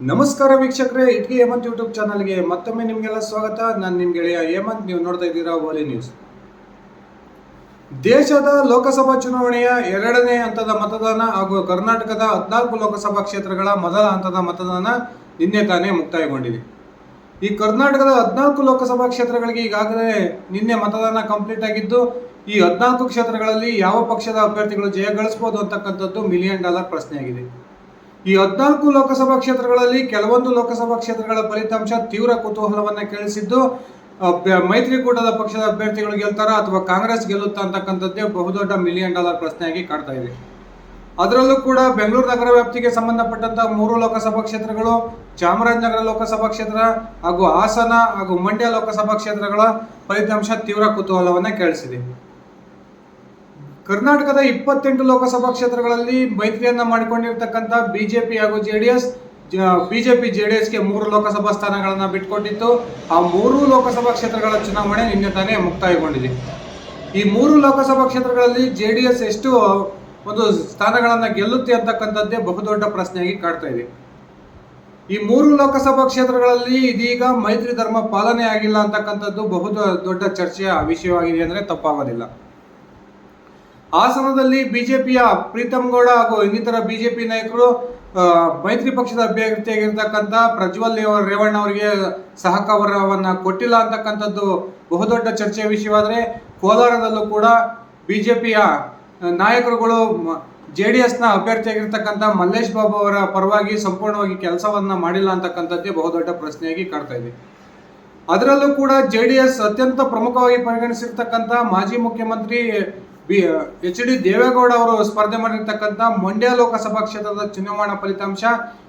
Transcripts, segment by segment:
ನಮಸ್ಕಾರ ವೀಕ್ಷಕರೇ ಇಟ್ಗೆ ಹೇಮಂತ್ ಯೂಟ್ಯೂಬ್ ಚಾನಲ್ಗೆ ಮತ್ತೊಮ್ಮೆ ನಿಮಗೆಲ್ಲ ಸ್ವಾಗತ. ನಾನು ನಿಮ್ಮ ಗೆಳೆಯ ಹೇಮಂತ್, ನೀವು ನೋಡ್ತಾ ಇದ್ದೀರಾ ಓಲಿ ನ್ಯೂಸ್ ದೇಶದ ಲೋಕಸಭಾ ಚುನಾವಣೆಯ ಎರಡನೇ ಹಂತದ ಮತದಾನ ಹಾಗೂ ಕರ್ನಾಟಕದ ಹದಿನಾಲ್ಕು ಲೋಕಸಭಾ ಕ್ಷೇತ್ರಗಳ ಮೊದಲ ಹಂತದ ಮತದಾನ ನಿನ್ನೆ ತಾನೇ ಮುಕ್ತಾಯಗೊಂಡಿದೆ. ಈ ಕರ್ನಾಟಕದ ಹದಿನಾಲ್ಕು ಲೋಕಸಭಾ ಕ್ಷೇತ್ರಗಳಿಗೆ ಈಗಾಗಲೇ ನಿನ್ನೆ ಮತದಾನ ಕಂಪ್ಲೀಟ್ ಆಗಿದ್ದು, ಈ ಹದಿನಾಲ್ಕು ಕ್ಷೇತ್ರಗಳಲ್ಲಿ ಯಾವ ಪಕ್ಷದ ಅಭ್ಯರ್ಥಿಗಳು ಜಯ ಗಳಿಸಬಹುದು ಅಂತಕ್ಕಂಥದ್ದು ಮಿಲಿಯನ್ ಡಾಲರ್ ಪ್ರಶ್ನೆಯಾಗಿದೆ. ಈ ಹದಿನಾಲ್ಕು ಲೋಕಸಭಾ ಕ್ಷೇತ್ರಗಳಲ್ಲಿ ಕೆಲವೊಂದು ಲೋಕಸಭಾ ಕ್ಷೇತ್ರಗಳ ಫಲಿತಾಂಶ ತೀವ್ರ ಕುತೂಹಲವನ್ನ ಕೇಳಿಸಿದ್ದು ಮೈತ್ರಿಕೂಟದ ಪಕ್ಷದ ಅಭ್ಯರ್ಥಿಗಳು ಗೆಲ್ತಾರಾ ಅಥವಾ ಕಾಂಗ್ರೆಸ್ ಗೆಲ್ಲುತ್ತಾ ಅಂತಕ್ಕಂಥದ್ದೇ ಬಹುದೊಡ್ಡ ಮಿಲಿಯನ್ ಡಾಲರ್ ಪ್ರಶ್ನೆಯಾಗಿ ಕಾಡ್ತಾ ಇದೆ. ಅದರಲ್ಲೂ ಕೂಡ ಬೆಂಗಳೂರು ನಗರ ವ್ಯಾಪ್ತಿಗೆ ಸಂಬಂಧಪಟ್ಟಂತಹ ಮೂರು ಲೋಕಸಭಾ ಕ್ಷೇತ್ರಗಳು, ಚಾಮರಾಜನಗರ ಲೋಕಸಭಾ ಕ್ಷೇತ್ರ ಹಾಗೂ ಹಾಸನ ಹಾಗೂ ಮಂಡ್ಯ ಲೋಕಸಭಾ ಕ್ಷೇತ್ರಗಳ ಫಲಿತಾಂಶ ತೀವ್ರ ಕುತೂಹಲವನ್ನ ಕೇಳಿಸಿದೆ. ಕರ್ನಾಟಕದ ಇಪ್ಪತ್ತೆಂಟು ಲೋಕಸಭಾ ಕ್ಷೇತ್ರಗಳಲ್ಲಿ ಮೈತ್ರಿಯನ್ನ ಮಾಡಿಕೊಂಡಿರ್ತಕ್ಕಂಥ ಬಿಜೆಪಿ ಹಾಗೂ ಜೆಡಿಎಸ್ ಬಿಜೆಪಿ ಎಸ್ಗೆ ಮೂರು ಲೋಕಸಭಾ ಸ್ಥಾನಗಳನ್ನು ಬಿಟ್ಕೊಟ್ಟಿತ್ತು ಆ ಮೂರು ಲೋಕಸಭಾ ಕ್ಷೇತ್ರಗಳ ಚುನಾವಣೆ ನಿನ್ನೆ ತಾನೇ ಮುಕ್ತಾಯಗೊಂಡಿದೆ. ಈ ಮೂರು ಲೋಕಸಭಾ ಕ್ಷೇತ್ರಗಳಲ್ಲಿ ಜೆಡಿಎಸ್ ಎಷ್ಟು ಒಂದು ಸ್ಥಾನಗಳನ್ನು ಗೆಲ್ಲುತ್ತೆ ಅಂತಕ್ಕಂಥದ್ದೇ ಬಹುದೊಡ್ಡ ಪ್ರಶ್ನೆಯಾಗಿ ಕಾಡ್ತಾ ಇದೆ. ಈ ಮೂರು ಲೋಕಸಭಾ ಕ್ಷೇತ್ರಗಳಲ್ಲಿ ಇದೀಗ ಮೈತ್ರಿ ಧರ್ಮ ಪಾಲನೆ ಆಗಿಲ್ಲ ಅಂತಕ್ಕಂಥದ್ದು ಬಹು ದೊಡ್ಡ ಚರ್ಚೆಯ ವಿಷಯವಾಗಿದೆ ಅಂದ್ರೆ ತಪ್ಪಾಗೋದಿಲ್ಲ. ಹಾಸನದಲ್ಲಿ ಬಿಜೆಪಿಯ ಪ್ರೀತಮ್ ಗೌಡ ಹಾಗೂ ಇನ್ನಿತರ ಬಿಜೆಪಿ ನಾಯಕರು ಮೈತ್ರಿ ಪಕ್ಷದ ಅಭ್ಯರ್ಥಿಯಾಗಿರ್ತಕ್ಕಂಥ ಪ್ರಜ್ವಲ್ ರೇವ- ರೇವಣ್ಣ ಅವರಿಗೆ ಸಹಕಾರವನ್ನು ಕೊಟ್ಟಿಲ್ಲ ಅಂತಕ್ಕಂಥದ್ದು ಬಹುದೊಡ್ಡ ಚರ್ಚೆಯ ವಿಷಯವಾದರೆ, ಕೋಲಾರದಲ್ಲೂ ಕೂಡ ಬಿಜೆಪಿಯ ನಾಯಕರುಗಳು ಜೆ ಡಿ ಎಸ್ನ ಅಭ್ಯರ್ಥಿಯಾಗಿರ್ತಕ್ಕಂಥ ಮಲ್ಲೇಶ್ ಬಾಬು ಅವರ ಪರವಾಗಿ ಸಂಪೂರ್ಣವಾಗಿ ಕೆಲಸವನ್ನು ಮಾಡಿಲ್ಲ ಅಂತಕ್ಕಂಥದ್ದೇ ಬಹುದೊಡ್ಡ ಪ್ರಶ್ನೆಯಾಗಿ ಕಾಡ್ತಾ ಇದೆ. ಅದರಲ್ಲೂ ಕೂಡ ಜೆ ಡಿ ಎಸ್ ಅತ್ಯಂತ ಪ್ರಮುಖವಾಗಿ ಪರಿಗಣಿಸಿರ್ತಕ್ಕಂಥ ಮಾಜಿ ಮುಖ್ಯಮಂತ್ರಿ ಬಿ, ಎಚ್ ಡಿ ದೇವೇಗೌಡ ಅವರು ಸ್ಪರ್ಧೆ ಮಾಡಿರ್ತಕ್ಕಂಥ ಮಂಡ್ಯ ಲೋಕಸಭಾ ಕ್ಷೇತ್ರದ ಚುನಾವಣಾ ಫಲಿತಾಂಶ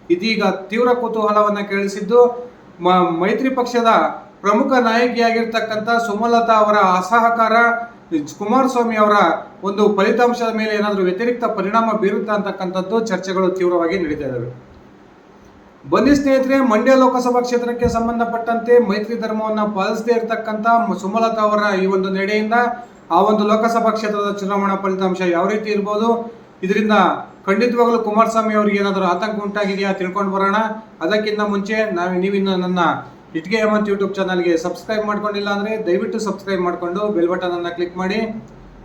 ಇದೀಗ ತೀವ್ರ ಕುತೂಹಲವನ್ನು ಕೇಳಿಸಿದ್ದು ಮೈತ್ರಿ ಪಕ್ಷದ ಪ್ರಮುಖ ನಾಯಕಿಯಾಗಿರ್ತಕ್ಕಂಥ ಸುಮಲತಾ ಅವರ ಅಸಹಕಾರ, ಕುಮಾರಸ್ವಾಮಿ ಅವರ ಒಂದು ಫಲಿತಾಂಶದ ಮೇಲೆ ಏನಾದರೂ ವ್ಯತಿರಿಕ್ತ ಪರಿಣಾಮ ಬೀರುತ್ತಾ ಅಂತಕ್ಕಂಥದ್ದು ಚರ್ಚೆಗಳು ತೀವ್ರವಾಗಿ ನಡೀತಾ ಇದ್ದಾವೆ ಬನ್ನಿ ಸ್ನೇಹಿತರೆ, ಮಂಡ್ಯ ಲೋಕಸಭಾ ಕ್ಷೇತ್ರಕ್ಕೆ ಸಂಬಂಧಪಟ್ಟಂತೆ ಮೈತ್ರಿ ಧರ್ಮವನ್ನು ಪಾಲಿಸದೇ ಇರತಕ್ಕಂಥ ಸುಮಲತಾ ಅವರ ಈ ಒಂದು ನಡೆಯಿಂದ ಆ ಒಂದು ಲೋಕಸಭಾ ಕ್ಷೇತ್ರದ ಚುನಾವಣಾ ಫಲಿತಾಂಶ ಯಾವ ರೀತಿ ಇರ್ಬೋದು? ಇದರಿಂದ ಖಂಡಿತವಾಗಲೂ ಕುಮಾರಸ್ವಾಮಿ ಅವರಿಗೆ ಏನಾದರೂ ಆತಂಕ ಉಂಟಾಗಿದೆಯಾ ತಿಳ್ಕೊಂಡು ಬರೋಣ. ಅದಕ್ಕಿಂತ ಮುಂಚೆ ನಾವು ನೀವಿನ್ನು ನನ್ನ ಇಟ್ಗೆ ಹೇಮಂತ್ ಯೂಟ್ಯೂಬ್ ಚಾನಲ್ಗೆ ಸಬ್ಸ್ಕ್ರೈಬ್ ಮಾಡ್ಕೊಂಡಿಲ್ಲ ಅಂದರೆ ದಯವಿಟ್ಟು ಸಬ್ಸ್ಕ್ರೈಬ್ ಮಾಡಿಕೊಂಡು ಬೆಲ್ ಬಟನ್ ಅನ್ನು ಕ್ಲಿಕ್ ಮಾಡಿ.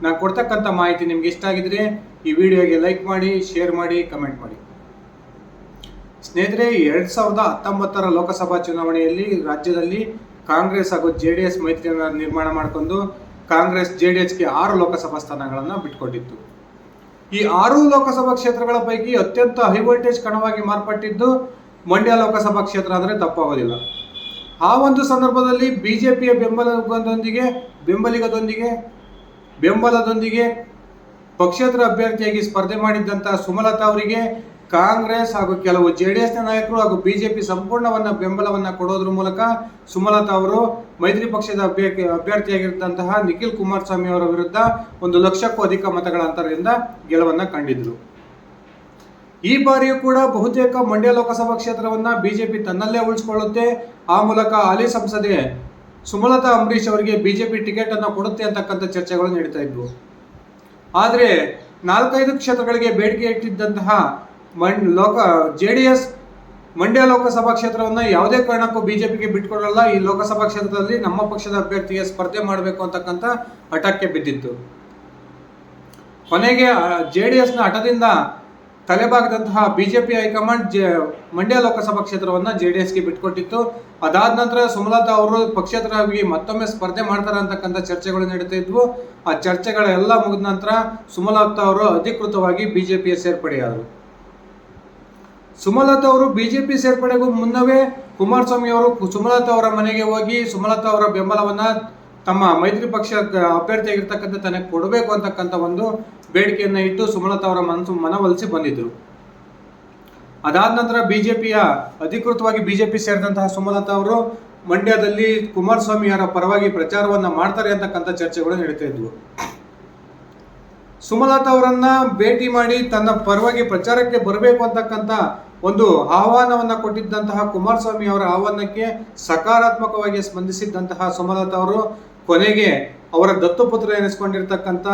ನಾನು ಕೊಡ್ತಕ್ಕಂಥ ಮಾಹಿತಿ ನಿಮ್ಗೆ ಇಷ್ಟ ಆಗಿದ್ರೆ ಈ ವಿಡಿಯೋಗೆ ಲೈಕ್ ಮಾಡಿ, ಶೇರ್ ಮಾಡಿ, ಕಮೆಂಟ್ ಮಾಡಿ. ಸ್ನೇಹಿತರೆ, ಎರಡ್ ಸಾವಿರದ ಹತ್ತೊಂಬತ್ತರ ಲೋಕಸಭಾ ಚುನಾವಣೆಯಲ್ಲಿ ರಾಜ್ಯದಲ್ಲಿ ಕಾಂಗ್ರೆಸ್ ಹಾಗೂ ಜೆ ಡಿ ಎಸ್ ಮೈತ್ರಿಯನ್ನು ನಿರ್ಮಾಣ ಮಾಡಿಕೊಂಡು ಕಾಂಗ್ರೆಸ್ ಜೆ ಡಿ ಎಸ್ಗೆ ಆರು ಲೋಕಸಭಾ ಸ್ಥಾನಗಳನ್ನು ಬಿಟ್ಕೊಟ್ಟಿತ್ತು ಈ ಆರು ಲೋಕಸಭಾ ಕ್ಷೇತ್ರಗಳ ಪೈಕಿ ಅತ್ಯಂತ ಹೈ ವೋಲ್ಟೇಜ್ ಕಣವಾಗಿ ಮಾರ್ಪಟ್ಟಿದ್ದು ಮಂಡ್ಯ ಲೋಕಸಭಾ ಕ್ಷೇತ್ರ ಅಂದರೆ ತಪ್ಪಾಗೋದಿಲ್ಲ. ಆ ಒಂದು ಸಂದರ್ಭದಲ್ಲಿ ಬಿಜೆಪಿಯ ಬೆಂಬಲದೊಂದಿಗೆ, ಬೆಂಬಲಿಗದೊಂದಿಗೆ, ಬೆಂಬಲದೊಂದಿಗೆ ಪಕ್ಷೇತರ ಅಭ್ಯರ್ಥಿಯಾಗಿ ಸ್ಪರ್ಧೆ ಮಾಡಿದ್ದಂಥ ಸುಮಲತಾ ಅವರಿಗೆ ಕಾಂಗ್ರೆಸ್ ಹಾಗೂ ಕೆಲವು ಜೆ ಡಿ ಎಸ್ನ ನಾಯಕರು ಹಾಗೂ ಬಿಜೆಪಿ ಸಂಪೂರ್ಣವನ್ನ ಬೆಂಬಲವನ್ನ ಕೊಡೋದ್ರ ಮೂಲಕ ಸುಮಲತಾ ಅವರು ಮೈತ್ರಿ ಪಕ್ಷದ ಅಭ್ಯರ್ಥಿ, ಅಭ್ಯರ್ಥಿಯಾಗಿರ್ತಂತಹ ನಿಖಿಲ್ ಕುಮಾರಸ್ವಾಮಿ ಅವರ ವಿರುದ್ಧ ಒಂದು ಲಕ್ಷಕ್ಕೂ ಅಧಿಕ ಮತಗಳ ಅಂತರದಿಂದ ಗೆಲುವನ್ನ ಕಂಡಿದ್ರು. ಈ ಬಾರಿಯೂ ಕೂಡ ಬಹುತೇಕ ಮಂಡ್ಯ ಲೋಕಸಭಾ ಕ್ಷೇತ್ರವನ್ನ ಬಿಜೆಪಿ ತನ್ನಲ್ಲೇ ಉಳಿಸಿಕೊಳ್ಳುತ್ತೆ. ಆ ಮೂಲಕ ಹಾಲಿ ಸಂಸದೆ ಸುಮಲತಾ ಅಂಬರೀಶ್ ಅವರಿಗೆ ಬಿಜೆಪಿ ಟಿಕೆಟ್ ಅನ್ನು ಕೊಡುತ್ತೆ ಅಂತಕ್ಕಂಥ ಚರ್ಚೆಗಳು ನಡೀತಾ ಇದ್ವು. ಆದರೆ ನಾಲ್ಕೈದು ಕ್ಷೇತ್ರಗಳಿಗೆ ಬೇಡಿಕೆ ಇಟ್ಟಿದ್ದಂತಹ ಮಂಡ್ ಲೋಕ J D S Mandya Lok Sabha ಕ್ಷೇತ್ರವನ್ನು ಯಾವುದೇ ಕಾರಣಕ್ಕೂ ಬಿಜೆಪಿಗೆ ಬಿಟ್ಕೊಡಲ್ಲ. ಈ ಲೋಕಸಭಾ ಕ್ಷೇತ್ರದಲ್ಲಿ ನಮ್ಮ ಪಕ್ಷದ ಅಭ್ಯರ್ಥಿಗೆ ಸ್ಪರ್ಧೆ ಮಾಡಬೇಕು ಅಂತಕ್ಕಂಥ ಹಠಕ್ಕೆ ಬಿದ್ದಿತ್ತು. ಕೊನೆಗೆ ಜೆ ಡಿ ಎಸ್ನ ಹಠದಿಂದ ತಲೆಬಾಗದಂತಹ BJP high command J, Mandya Lok Sabha ಕ್ಷೇತ್ರವನ್ನು ಜೆ ಡಿ ಎಸ್ಗೆ ಬಿಟ್ಕೊಟ್ಟಿತ್ತು. ಅದಾದ ನಂತರ ಸುಮಲತಾ ಅವರು ಪಕ್ಷೇತರವಾಗಿ ಮತ್ತೊಮ್ಮೆ ಸ್ಪರ್ಧೆ ಮಾಡ್ತಾರೆ ಅಂತಕ್ಕಂಥ ಚರ್ಚೆಗಳು ನಡೀತಾ ಇದ್ವು. ಆ ಚರ್ಚೆಗಳೆಲ್ಲ ಮುಗಿದ ನಂತರ ಸುಮಲತಾ ಅವರು ಅಧಿಕೃತವಾಗಿ ಬಿಜೆಪಿಯ ಸೇರ್ಪಡೆಯಾದರು. ಸುಮಲತಾ ಅವರು ಬಿಜೆಪಿ ಸೇರ್ಪಡೆಗೂ ಮುನ್ನವೇ ಕುಮಾರಸ್ವಾಮಿ ಅವರು ಸುಮಲತಾ ಅವರ ಮನೆಗೆ ಹೋಗಿ ಸುಮಲತಾ ಅವರ ಬೆಂಬಲವನ್ನ ತಮ್ಮ ಮೈತ್ರಿ ಪಕ್ಷ ಅಭ್ಯರ್ಥಿಯಾಗಿರ್ತಕ್ಕಂಥ ತನಗೆ ಕೊಡಬೇಕು ಅಂತಕ್ಕಂಥ ಒಂದು ಬೇಡಿಕೆಯನ್ನ ಇಟ್ಟು ಸುಮಲತಾ ಅವರ ಮನಸ್ಸು ಮನವೊಲಿಸಿ ಬಂದಿದ್ದರು ಅದಾದ ನಂತರ ಬಿಜೆಪಿಯ ಅಧಿಕೃತವಾಗಿ ಬಿಜೆಪಿ ಸೇರಿದಂತಹ ಸುಮಲತಾ ಅವರು ಮಂಡ್ಯದಲ್ಲಿ ಕುಮಾರಸ್ವಾಮಿಯವರ ಪರವಾಗಿ ಪ್ರಚಾರವನ್ನ ಮಾಡ್ತಾರೆ ಅಂತಕ್ಕಂಥ ಚರ್ಚೆಗಳು ನಡೀತಾ ಇದ್ವು. ಸುಮಲತಾ ಅವರನ್ನ ಭೇಟಿ ಮಾಡಿ ತನ್ನ ಪರವಾಗಿ ಪ್ರಚಾರಕ್ಕೆ ಬರಬೇಕು ಅಂತಕ್ಕಂಥ ಒಂದು ಆಹ್ವಾನವನ್ನ ಕೊಟ್ಟಿದ್ದಂತಹ ಕುಮಾರಸ್ವಾಮಿ ಅವರ ಆಹ್ವಾನಕ್ಕೆ ಸಕಾರಾತ್ಮಕವಾಗಿ ಸ್ಪಂದಿಸಿದ್ದಂತಹ ಸುಮಲತಾ ಅವರು ಕೊನೆಗೆ ಅವರ ದತ್ತುಪುತ್ರ ಎನಿಸ್ಕೊಂಡಿರ್ತಕ್ಕಂಥ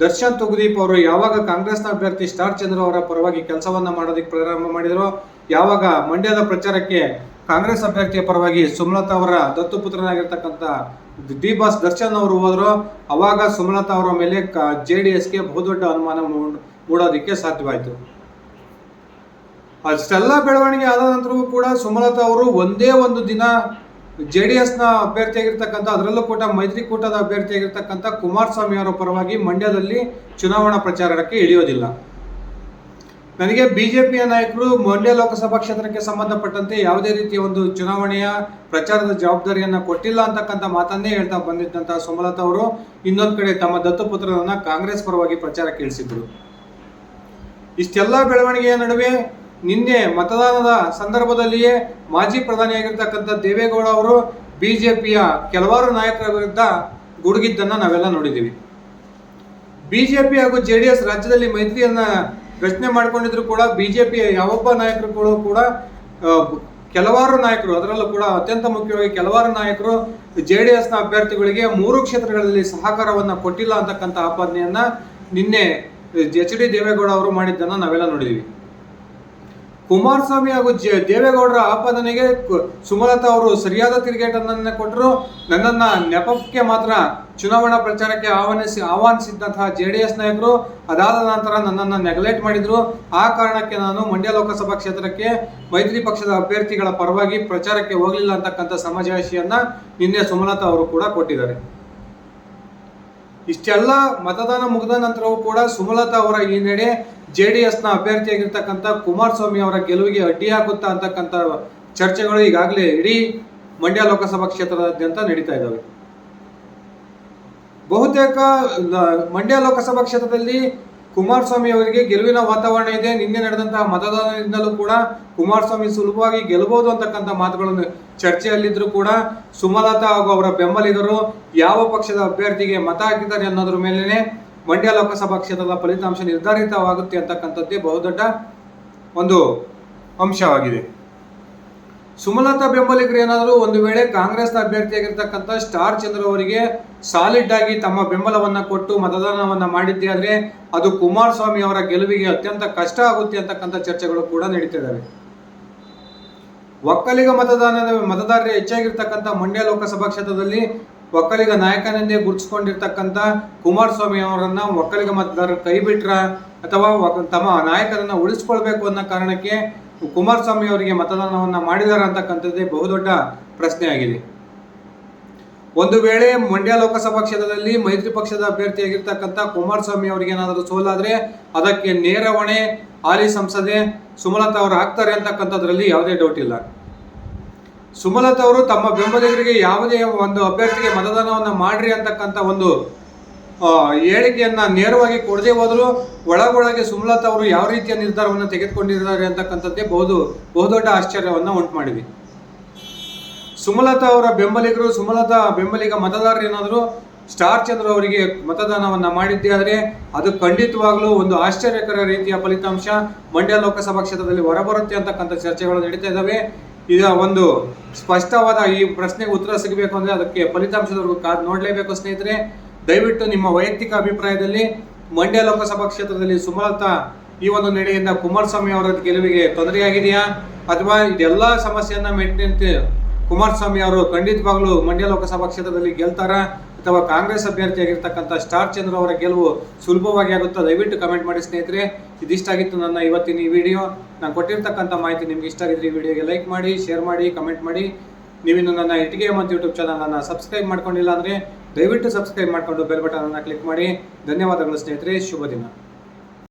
ದರ್ಶನ್ ತುಗುದೀಪ್ ಅವರು ಯಾವಾಗ ಕಾಂಗ್ರೆಸ್ನ ಅಭ್ಯರ್ಥಿ ಸ್ಟಾರ್ ಚಂದ್ರ ಅವರ ಪರವಾಗಿ ಕೆಲಸವನ್ನ ಮಾಡೋದಕ್ಕೆ ಪ್ರಾರಂಭ ಮಾಡಿದರು, ಯಾವಾಗ ಮಂಡ್ಯದ ಪ್ರಚಾರಕ್ಕೆ ಕಾಂಗ್ರೆಸ್ ಅಭ್ಯರ್ಥಿಯ ಪರವಾಗಿ ಸುಮಲತಾ ಅವರ ದತ್ತುಪುತ್ರನಾಗಿರ್ತಕ್ಕಂಥ ಡಿ ಬಾಸ್ ದರ್ಶನ್ ಅವರು ಹೋದ್ರು. ಅವಾಗ ಸುಮಲತಾ ಅವರ ಮೇಲೆ ಜೆ ಡಿ ಎಸ್ಗೆ ಬಹುದೊಡ್ಡ ಅನುಮಾನ ಮೂಡ್- ಮೂಡೋದಕ್ಕೆ ಸಾಧ್ಯವಾಯಿತು. ಅಷ್ಟೆಲ್ಲ ಬೆಳವಣಿಗೆ ಆದ ನಂತರವೂ ಕೂಡ ಸುಮಲತಾ ಅವರು ಒಂದೇ ಒಂದು ದಿನ ಜೆ ಡಿ ಎಸ್ನ ಅಭ್ಯರ್ಥಿಯಾಗಿರ್ತಕ್ಕಂಥ, ಅದರಲ್ಲೂ ಕೂಡ ಮೈತ್ರಿಕೂಟದ ಅಭ್ಯರ್ಥಿಯಾಗಿರ್ತಕ್ಕಂಥ ಕುಮಾರಸ್ವಾಮಿ ಅವರ ಪರವಾಗಿ ಮಂಡ್ಯದಲ್ಲಿ ಚುನಾವಣಾ ಪ್ರಚಾರಕ್ಕೆ ಇಳಿಯೋದಿಲ್ಲ. ನನಗೆ ಬಿಜೆಪಿಯ ನಾಯಕರು ಮೌಲ್ಯ ಲೋಕಸಭಾ ಕ್ಷೇತ್ರಕ್ಕೆ ಸಂಬಂಧಪಟ್ಟಂತೆ ಯಾವುದೇ ರೀತಿಯ ಒಂದು ಚುನಾವಣೆಯ ಪ್ರಚಾರದ ಜವಾಬ್ದಾರಿಯನ್ನು ಕೊಟ್ಟಿಲ್ಲ ಅಂತಕ್ಕಂಥ ಮಾತನ್ನೇ ಹೇಳ್ತಾ ಬಂದಿದ್ದಂತಹ ಸುಮಲತಾ ಅವರು ಇನ್ನೊಂದು ಕಡೆ ತಮ್ಮ ದತ್ತುಪುತ್ರರನ್ನ ಕಾಂಗ್ರೆಸ್ ಪರವಾಗಿ ಪ್ರಚಾರಕ್ಕೆ ಇಳಿಸಿದ್ರು. ಇಷ್ಟೆಲ್ಲ ಬೆಳವಣಿಗೆಯ ನಡುವೆ ನಿನ್ನೆ ಮತದಾನದ ಸಂದರ್ಭದಲ್ಲಿಯೇ ಮಾಜಿ ಪ್ರಧಾನಿಯಾಗಿರ್ತಕ್ಕಂಥ ದೇವೇಗೌಡ ಅವರು ಬಿಜೆಪಿಯ ಕೆಲವಾರು ನಾಯಕರ ವಿರುದ್ಧ ಗುಡುಗಿದ್ದನ್ನ ನಾವೆಲ್ಲ ನೋಡಿದ್ದೀವಿ. ಬಿಜೆಪಿ ಹಾಗೂ ಜೆ ಡಿ ಎಸ್ ರಾಜ್ಯದಲ್ಲಿ ಮೈತ್ರಿಯನ್ನ ರಚನೆ ಮಾಡ್ಕೊಂಡಿದ್ರು ಕೂಡ ಬಿಜೆಪಿಯ ಯಾವೊಬ್ಬ ನಾಯಕರುಗಳು ಕೂಡ ಕೆಲವಾರು ನಾಯಕರು, ಅದರಲ್ಲೂ ಕೂಡ ಅತ್ಯಂತ ಮುಖ್ಯವಾಗಿ ಕೆಲವಾರು ನಾಯಕರು ಜೆ ಡಿ ಎಸ್ನ ಅಭ್ಯರ್ಥಿಗಳಿಗೆ ಮೂರು ಕ್ಷೇತ್ರಗಳಲ್ಲಿ ಸಹಕಾರವನ್ನು ಕೊಟ್ಟಿಲ್ಲ ಅಂತಕ್ಕಂಥ ಆಪಾದನೆಯನ್ನ ನಿನ್ನೆ ಎಚ್ ಡಿ ದೇವೇಗೌಡ ಅವರು ಮಾಡಿದ್ದನ್ನು ನಾವೆಲ್ಲ ನೋಡಿದೀವಿ. ಕುಮಾರಸ್ವಾಮಿ ಹಾಗೂ ಜೆ ದೇವೇಗೌಡರ ಆಪಾದನೆಗೆ ಸುಮಲತಾ ಅವರು ಸರಿಯಾದ ತಿರುಗೇಟನ್ನ ಕೊಟ್ಟರು. ನನ್ನನ್ನ ನೆಪಕ್ಕೆ ಮಾತ್ರ ಚುನಾವಣಾ ಪ್ರಚಾರಕ್ಕೆ ಆಹ್ವಾನಿಸಿ, ಆಹ್ವಾನಿಸಿದ್ದಂತಹ ಜೆ ಡಿ ಎಸ್ ನಾಯಕರು ಅದಾದ ನಂತರ ನನ್ನನ್ನು ನೆಗ್ಲೆಕ್ಟ್ ಮಾಡಿದ್ರು. ಆ ಕಾರಣಕ್ಕೆ ನಾನು ಮಂಡ್ಯ ಲೋಕಸಭಾ ಕ್ಷೇತ್ರಕ್ಕೆ ಮೈತ್ರಿ ಪಕ್ಷದ ಅಭ್ಯರ್ಥಿಗಳ ಪರವಾಗಿ ಪ್ರಚಾರಕ್ಕೆ ಹೋಗಲಿಲ್ಲ ಅಂತಕ್ಕಂಥ ಸಮಜಾಯಿಷಿಯನ್ನ ನಿನ್ನೆ ಸುಮಲತಾ ಅವರು ಕೂಡ ಕೊಟ್ಟಿದ್ದಾರೆ. ಇಷ್ಟೆಲ್ಲ ಮತದಾನ ಮುಗಿದ ನಂತರವೂ ಕೂಡ ಸುಮಲತಾ ಅವರ ಈ ನಡೆ ಜೆ ಡಿ ಎಸ್ನ ಅಭ್ಯರ್ಥಿಯಾಗಿರ್ತಕ್ಕಂಥ ಕುಮಾರಸ್ವಾಮಿ ಅವರ ಗೆಲುವಿಗೆ ಅಡ್ಡಿಯಾಗುತ್ತಾ ಅಂತಕ್ಕಂಥ ಚರ್ಚೆಗಳು ಈಗಾಗಲೇ ಇಡೀ ಮಂಡ್ಯ ಲೋಕಸಭಾ ಕ್ಷೇತ್ರದಾದ್ಯಂತ ನಡೀತಾ ಇದ್ದಾವೆ. ಬಹುತೇಕ ಮಂಡ್ಯ ಲೋಕಸಭಾ ಕ್ಷೇತ್ರದಲ್ಲಿ ಕುಮಾರಸ್ವಾಮಿ ಅವರಿಗೆ ಗೆಲುವಿನ ವಾತಾವರಣ ಇದೆ. ನಿನ್ನೆ ನಡೆದಂತಹ ಮತದಾನದಿಂದಲೂ ಕೂಡ ಕುಮಾರಸ್ವಾಮಿ ಸುಲಭವಾಗಿ ಗೆಲ್ಲಬಹುದು ಅಂತಕ್ಕಂಥ ಮಾತುಗಳನ್ನು ಚರ್ಚೆಯಲ್ಲಿದ್ದರೂ ಕೂಡ ಸುಮಲತಾ ಹಾಗೂ ಅವರ ಬೆಂಬಲಿಗರು ಯಾವ ಪಕ್ಷದ ಅಭ್ಯರ್ಥಿಗೆ ಮತ ಹಾಕಿದ್ದಾರೆ ಅನ್ನೋದ್ರ ಮೇಲೆನೆ ಮಂಡ್ಯ ಲೋಕಸಭಾ ಕ್ಷೇತ್ರದ ಫಲಿತಾಂಶ ನಿರ್ಧಾರಿತವಾಗುತ್ತೆ ಅಂತಕ್ಕಂಥದ್ದೇ ಬಹುದೊಡ್ಡ ಒಂದು ಅಂಶವಾಗಿದೆ. ಸುಮಲತಾ ಬೆಂಬಲಿಗರು ಏನಾದರೂ ಒಂದು ವೇಳೆ ಕಾಂಗ್ರೆಸ್ನ ಅಭ್ಯರ್ಥಿಯಾಗಿರ್ತಕ್ಕಂಥ ಸ್ಟಾರ್ ಚಂದ್ರ ಅವರಿಗೆ ಸಾಲಿಡ್ ಆಗಿ ತಮ್ಮ ಬೆಂಬಲವನ್ನ ಕೊಟ್ಟು ಮತದಾನವನ್ನ ಮಾಡಿದ್ದೆ ಆದರೆ ಅದು ಕುಮಾರಸ್ವಾಮಿ ಅವರ ಗೆಲುವಿಗೆ ಅತ್ಯಂತ ಕಷ್ಟ ಆಗುತ್ತೆ ಅಂತಕ್ಕಂಥ ಚರ್ಚೆಗಳು ಕೂಡ ನಡೀತಿದ್ದಾವೆ ಒಕ್ಕಲಿಗ ಮತದಾನದ ಮತದಾರರು ಹೆಚ್ಚಾಗಿರ್ತಕ್ಕಂಥ ಮಂಡ್ಯ ಲೋಕಸಭಾ ಕ್ಷೇತ್ರದಲ್ಲಿ ಒಕ್ಕಲಿಗ ನಾಯಕನೆಂದೇ ಗುರುತಿಸಿಕೊಂಡಿರ್ತಕ್ಕಂಥ ಕುಮಾರಸ್ವಾಮಿ ಅವರನ್ನ ಒಕ್ಕಲಿಗ ಮತದಾರರು ಕೈ ಬಿಟ್ರ ಅಥವಾ ತಮ್ಮ ನಾಯಕರನ್ನ ಉಳಿಸ್ಕೊಳ್ಬೇಕು ಅನ್ನೋ ಕಾರಣಕ್ಕೆ ಕುಮಾರಸ್ವಾಮಿ ಅವರಿಗೆ ಮತದಾನವನ್ನ ಮಾಡಿದಾರ ಅಂತಕ್ಕಂಥದ್ದೇ ಬಹುದೊಡ್ಡ ಪ್ರಶ್ನೆ ಆಗಿದೆ ಒಂದು ವೇಳೆ ಮಂಡ್ಯ ಲೋಕಸಭಾ ಕ್ಷೇತ್ರದಲ್ಲಿ ಮೈತ್ರಿ ಪಕ್ಷದ ಅಭ್ಯರ್ಥಿಯಾಗಿರ್ತಕ್ಕಂಥ ಕುಮಾರಸ್ವಾಮಿ ಅವರಿಗೆ ಏನಾದರೂ ಸೋಲಾದ್ರೆ ಅದಕ್ಕೆ ನೇರ ಹೊಣೆ ಹಾಲಿ ಸಂಸದೆ ಸುಮಲತಾ ಅವರು ಹಾಕ್ತಾರೆ ಅಂತಕ್ಕಂಥದ್ರಲ್ಲಿ ಯಾವುದೇ ಡೌಟ್ ಇಲ್ಲ. ಸುಮಲತಾ ಅವರು ತಮ್ಮ ಬೆಂಬಲಿಗರಿಗೆ ಯಾವುದೇ ಒಂದು ಅಭ್ಯರ್ಥಿಗೆ ಮತದಾನವನ್ನು ಮಾಡ್ರಿ ಅಂತಕ್ಕಂಥ ಒಂದು ಹೇಳಿಕೆಯನ್ನು ನೇರವಾಗಿ ಕೊಡದೇ ಹೋದರೂ ಒಳಗೊಳಗೆ ಸುಮಲತಾ ಅವರು ಯಾವ ರೀತಿಯ ನಿರ್ಧಾರವನ್ನು ತೆಗೆದುಕೊಂಡಿದ್ದಾರೆ ಅಂತಕ್ಕಂಥದ್ದೇ ಬಹುದು, ಬಹುದೊಡ್ಡ ಆಶ್ಚರ್ಯವನ್ನು ಉಂಟು ಮಾಡಿದೆ. ಸುಮಲತಾ ಅವರ ಬೆಂಬಲಿಗರು, ಸುಮಲತಾ ಬೆಂಬಲಿಗ ಮತದಾರರು ಏನಾದರೂ, ಸ್ಟಾರ್ ಚಂದ್ರ ಅವರಿಗೆ ಮತದಾನವನ್ನ ಮಾಡಿದ್ದೇ ಆದರೆ ಅದು ಖಂಡಿತವಾಗಲೂ ಒಂದು ಆಶ್ಚರ್ಯಕರ ರೀತಿಯ ಫಲಿತಾಂಶ ಮಂಡ್ಯ ಲೋಕಸಭಾ ಕ್ಷೇತ್ರದಲ್ಲಿ ಹೊರಬರುತ್ತೆ ಅಂತಕ್ಕಂಥ ಚರ್ಚೆಗಳು ನಡೀತಾ ಇದ್ದಾವೆ. ಇದ ಒಂದು ಸ್ಪಷ್ಟವಾದ ಈ ಪ್ರಶ್ನೆಗೆ ಉತ್ತರ ಸಿಗಬೇಕು ಅಂದ್ರೆ ಅದಕ್ಕೆ ಫಲಿತಾಂಶದವರೆಗೂ ಕಾದು ನೋಡಲೇಬೇಕು ಸ್ನೇಹಿತರೆ. ದಯವಿಟ್ಟು ನಿಮ್ಮ ವೈಯಕ್ತಿಕ ಅಭಿಪ್ರಾಯದಲ್ಲಿ ಮಂಡ್ಯ ಲೋಕಸಭಾ ಕ್ಷೇತ್ರದಲ್ಲಿ ಸುಮಲತಾ ಈ ಒಂದು ನಡೆಯಿಂದ ಕುಮಾರಸ್ವಾಮಿ ಅವರ ಗೆಲುವಿಗೆ ತೊಂದರೆಯಾಗಿದೆಯಾ? ಅಥವಾ ಇದೆಲ್ಲ ಸಮಸ್ಯೆಯನ್ನ ಮೆಟ್ಟಿನಂತೆ ಕುಮಾರಸ್ವಾಮಿ ಅವರು ಖಂಡಿತವಾಗ್ಲೂ ಮಂಡ್ಯ ಲೋಕಸಭಾ ಕ್ಷೇತ್ರದಲ್ಲಿ ಗೆಲ್ತಾರ? ಅಥವಾ ಕಾಂಗ್ರೆಸ್ ಅಭ್ಯರ್ಥಿಯಾಗಿರ್ತಕ್ಕಂಥ ಸ್ಟಾರ್ ಚಂದ್ರ ಅವರ ಗೆಲುವು ಸುಲಭವಾಗಿ ಆಗುತ್ತಾ ದಯವಿಟ್ಟು ಕಮೆಂಟ್ ಮಾಡಿ ಸ್ನೇಹಿತರೆ. ಇದಿಷ್ಟಾಗಿತ್ತು ನನ್ನ ಇವತ್ತಿನ ಈ ವಿಡಿಯೋ ನಾನು ಕೊಟ್ಟಿರ್ತಕ್ಕಂಥ ಮಾಹಿತಿ ನಿಮ್ಗೆ ಇಷ್ಟ ಆಗಿದ್ರೆ ಈ ವಿಡಿಯೋಗೆ ಲೈಕ್ ಮಾಡಿ ಶೇರ್ ಮಾಡಿ ಕಮೆಂಟ್ ಮಾಡಿ. ನೀವಿನ್ನು ನನ್ನ ಇಟ್ಟಿಗೆ ಮತ್ತು ಯೂಟ್ಯೂಬ್ ಚಾನಲನ್ನು ಸಬ್ಸ್ಕ್ರೈಬ್ ಮಾಡ್ಕೊಂಡಿಲ್ಲ ಅಂದರೆ ದಯವಿಟ್ಟು ಸಬ್ಸ್ಕ್ರೈಬ್ ಮಾಡಿಕೊಂಡು ಬೆಲ್ ಬಟನನ್ನು ಕ್ಲಿಕ್ ಮಾಡಿ. ಧನ್ಯವಾದಗಳು ಸ್ನೇಹಿತರೆ, ಶುಭ ದಿನ.